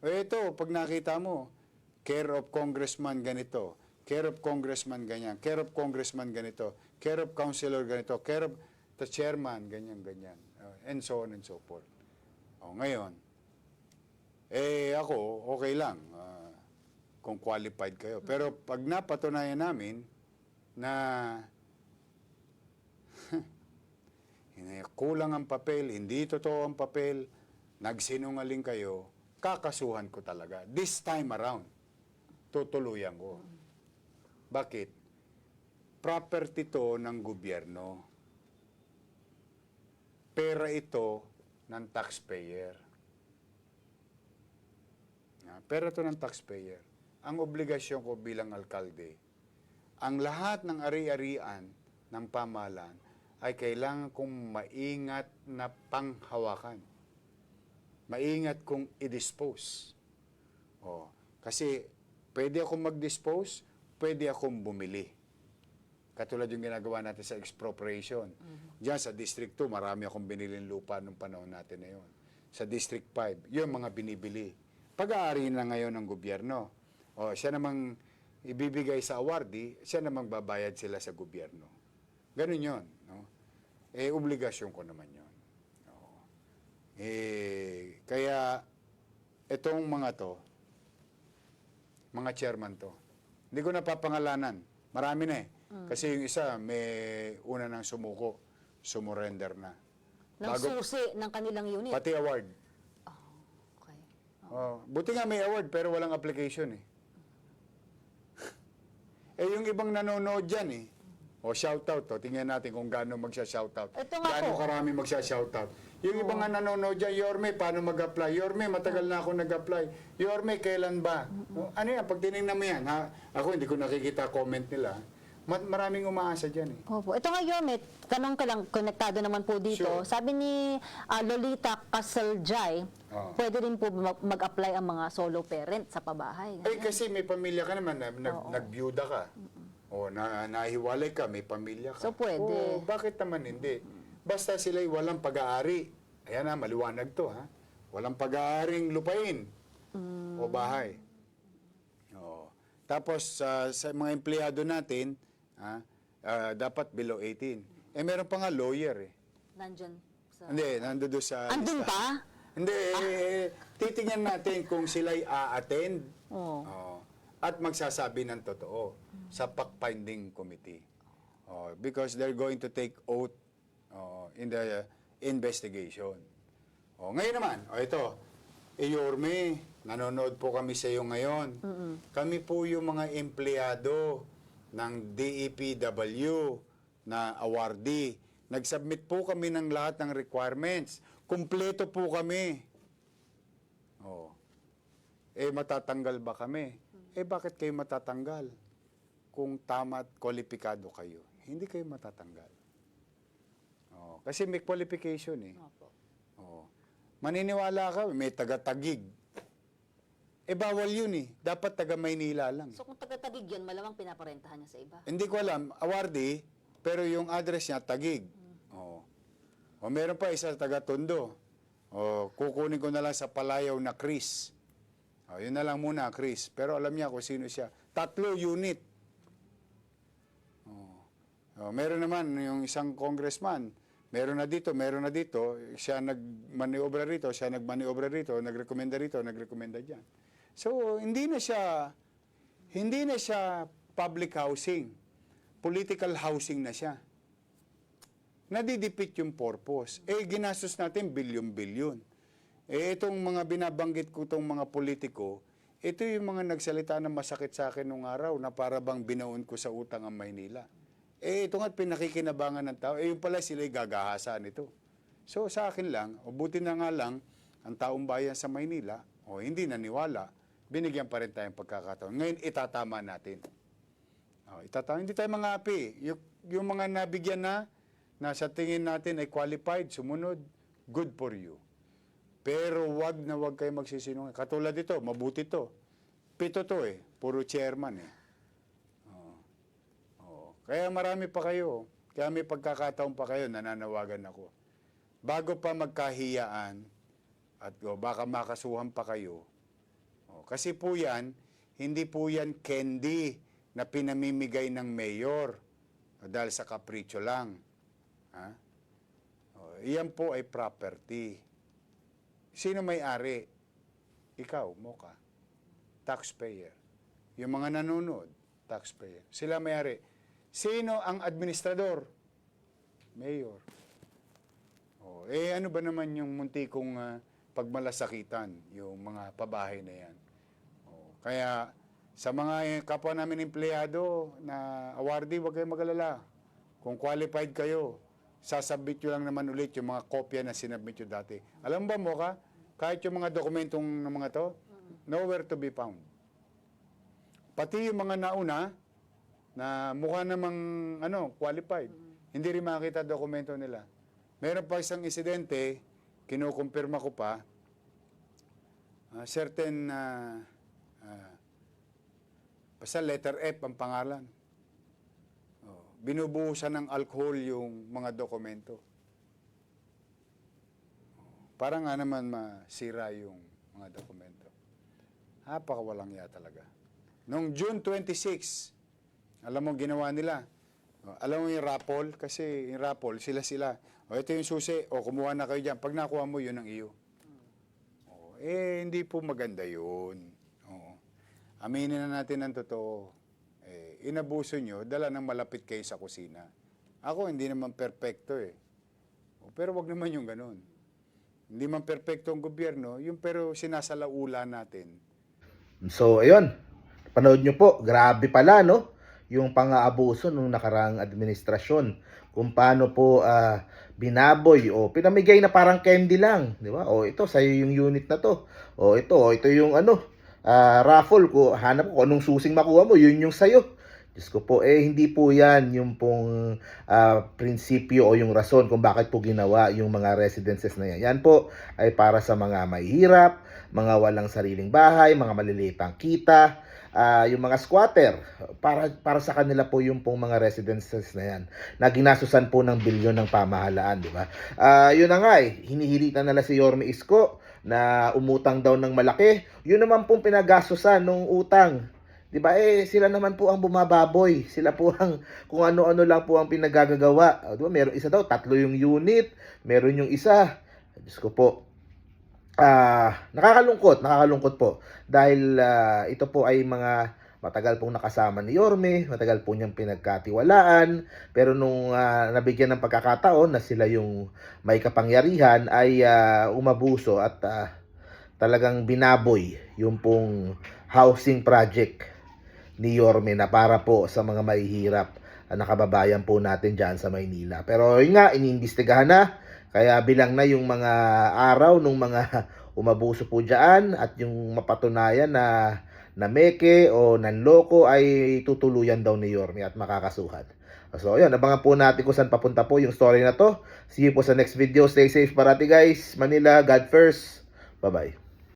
Eh, ito, pag nakita mo, care of congressman ganito, care of congressman ganyan, care of congressman ganito, care of councilor ganito, care of the chairman, ganyan, ganyan. Uh, and so on and so forth. O, ngayon, eh ako, okay lang ah, kung qualified kayo. Pero pag napatunayan namin na kulang ang papel, hindi totoo ang papel, nagsinungaling kayo, kakasuhan ko talaga. This time around, tutuluyan ko. Bakit? Property to ng gobyerno. Pera ito ng taxpayer. Ah, Pera to ng taxpayer. Ang obligasyon ko bilang alkalde, ang lahat ng ari-arian ng pamahalaan ay kailangan kong maingat na panghawakan. Maingat kong i-dispose. Oh, kasi pwede akong mag-dispose, pwede akong bumili. Katulad yung ginagawa natin sa expropriation. Diyan sa District 2, marami akong biniling lupa nung panahon natin na yun. Sa District 5, yung mga binibili. Pag-aari na ngayon ng gobyerno. O, siya namang ibibigay sa awardee, siya namang babayad sila sa gobyerno. Ganun yun. No? Eh, obligasyon ko naman yun. Eh, kaya, itong mga to, mga chairman to, hindi ko napapangalanan. Marami na eh. Kasi yung isa, may una nang sumuko, sumurrender na. Ng susi ng kanilang unit. Pati award. okay. Oh, buti nga may award pero walang application eh. eh yung ibang nanonood dyan eh. O shoutout to, tingnan natin kung gaano magsha-shoutout. Ito nga gaano po. karami magsha-shoutout. Yung ibang nga nanonood dyan, Yorme, paano mag-apply? Yorme, matagal na ako nag-apply. Yorme, kailan ba? O, Ano yan, pag tinignan mo yan, ha? Ako hindi ko nakikita comment nila. Ma- maraming umaasa dyan eh. Opo. Ito nga, Yormet, tanong ka lang, konektado naman po dito. Sure. Sabi ni ah, Lolita Casaljay, Oo. pwede rin po mag- mag-apply ang mga solo parent sa pabahay. Eh kasi may pamilya ka naman, na, nag, nagbyuda ka. O na, nahiwalay ka, may pamilya ka. So, pwede. Oo, bakit naman hindi? Basta sila'y walang pag-aari. Ayan na, maliwanag to ha. Walang pag-aaring lupain o bahay. Oo. Tapos sa sa mga empleyado natin, ha, ah, dapat below 18. Eh meron pa nga lawyer eh. Nandyan sa... Hindi, nando doon sa Andun lista. pa? Hindi, eh, titingnan natin kung sila'y a-attend. Oo. Oo. At magsasabi ng totoo sa fact-finding committee. Oh, because they're going to take oath oh, in the investigation. Oh, ngayon naman, oh, ito, eh, Yorme, nanonood po kami sa iyo ngayon. Kami po yung mga empleyado ng DEPW na awardee. Nag-submit po kami ng lahat ng requirements. Kumpleto po kami. Oh. Eh, matatanggal ba kami? Eh, bakit kayo matatanggal? Kung tama at kwalipikado kayo, hindi kayo matatanggal. Oh, kasi may qualification eh. Opo. Oh. Maniniwala ka, may taga-tagig. Eh, bawal yun eh. Dapat taga-Maynila lang. So kung taga-tagig yun, malamang pinaparentahan niya sa iba. Hindi ko alam, awardee, pero yung address niya, tagig. Oh. O meron pa isa taga Tondo. O kukunin ko na lang sa palayaw na Chris. O, yun na lang muna, Chris. Pero alam niya kung sino siya. Tatlo unit. Oh. O, meron naman yung isang congressman. Meron na dito, meron na dito. Siya nagmaniobra rito, siya nagmaniobra rito, nagrekomenda rito, nagrekomenda diyan. So, hindi na siya hindi na siya public housing. Political housing na siya. Nadidipit yung purpose. Eh, ginastos natin bilyon-bilyon. Eh, itong mga binabanggit ko itong mga politiko, ito yung mga nagsalita na masakit sa akin nung araw na para bang binaon ko sa utang ang Maynila. Eh, ito nga't pinakikinabangan ng tao. Eh, yung pala sila'y gagahasa nito. So, sa akin lang, o buti na nga lang, ang taong bayan sa Maynila, o hindi naniwala, binigyan pa rin tayong pagkakataon. Ngayon, itatama natin. Oh, itatama. Hindi tayo mga api. Yung, yung mga nabigyan na, na sa tingin natin ay qualified, sumunod, good for you. Pero wag na wag kayo magsisinungaling. Katulad ito, mabuti to. Pito to eh, puro chairman eh. Oo. Oo. Kaya marami pa kayo. Kaya may pagkakataon pa kayo, nananawagan ako. Bago pa magkahiyaan, at o, baka makasuhan pa kayo, O, kasi po yan, hindi po yan candy na pinamimigay ng mayor o, dahil sa kapritsyo lang. Ha? O, iyan po ay property. Sino may-ari? Ikaw, Moka. Taxpayer. Yung mga nanonood, taxpayer. Sila may-ari. Sino ang administrador? Mayor. Oh, eh ano ba naman yung munti kong ah, pagmalasakitan, yung mga pabahay na yan. Oh, kaya sa mga kapwa namin empleyado na awardee, huwag kayong magalala. Kung qualified kayo, sasabit nyo lang naman ulit yung mga kopya na sinabit nyo dati. Alam ba mo ka, kahit yung mga dokumentong ng mga to, nowhere to be found. Pati yung mga nauna, na mukha namang ano, qualified. Hindi rin makita dokumento nila. Meron pa isang insidente, kinukumpirma ko pa, ah, certain, uh, basta letter F ang pangalan. Binubuhusan ng alcohol yung mga dokumento. Para nga naman masira yung mga dokumento. Napakawalang ya talaga. Noong June 26, alam mo ginawa nila. O, alam mo yung raffle? Kasi yung raffle, sila-sila. O ito yung susi, o kumuha na kayo dyan. Pag nakuha mo, yun ang iyo. O, eh, hindi po maganda yun. Oo. Aminin na natin ang totoo. Inabuso nyo, dala ng malapit kayo sa kusina. Ako, hindi naman perfecto eh. O, pero wag naman yung ganun. Hindi man perfecto ang gobyerno, yung pero sinasalaula natin. So, ayun. Panood nyo po, grabe pala, no? Yung pang-aabuso nung nakaraang administrasyon. Kung paano po ah, binaboy o pinamigay na parang candy lang, di ba? O ito, sa'yo yung unit na to. O ito, o ito yung ano, ah, raffle ko. Hanap ko anong susing makuha mo, yun yung sa'yo. Diyos ko po, eh hindi po yan yung pong ah, prinsipyo o yung rason kung bakit po ginawa yung mga residences na yan. Yan po ay para sa mga mahihirap, mga walang sariling bahay, mga maliliit ang kita, ah, yung mga squatter. Para, para sa kanila po yung pong mga residences na yan na ginasusan po ng bilyon ng pamahalaan, di ba? Ah, yun na nga eh, hinihilitan nila si Yorme Isko na umutang daw ng malaki. Yun naman pong pinagasusan nung utang. 'Di ba? Eh sila naman po ang bumababoy. Sila po ang kung ano-ano lang po ang pinagagagawa. Ah, 'Di? Meron isa daw, tatlo yung unit, meron yung isa. Diyos ko po. Ah, nakakalungkot, nakakalungkot po dahil ah, ito po ay mga matagal pong nakasama ni Yorme, matagal po niyang pinagkatiwalaan, pero nung ah, nabigyan ng pagkakataon na sila yung may kapangyarihan ay ah, umabuso at ah, talagang binaboy yung pong housing project ni Yorme na para po sa mga mahihirap na kababayan po natin dyan sa Maynila. Pero yun nga, iniimbestigahan na. Kaya bilang na yung mga araw nung mga umabuso po dyan at yung mapatunayan na na meke o nanloko ay tutuluyan daw ni Yorme at makakasuhan. So, yun, abangan po natin kung saan papunta po yung story na to. See you po sa next video. Stay safe parati guys. Manila, God first. Bye-bye.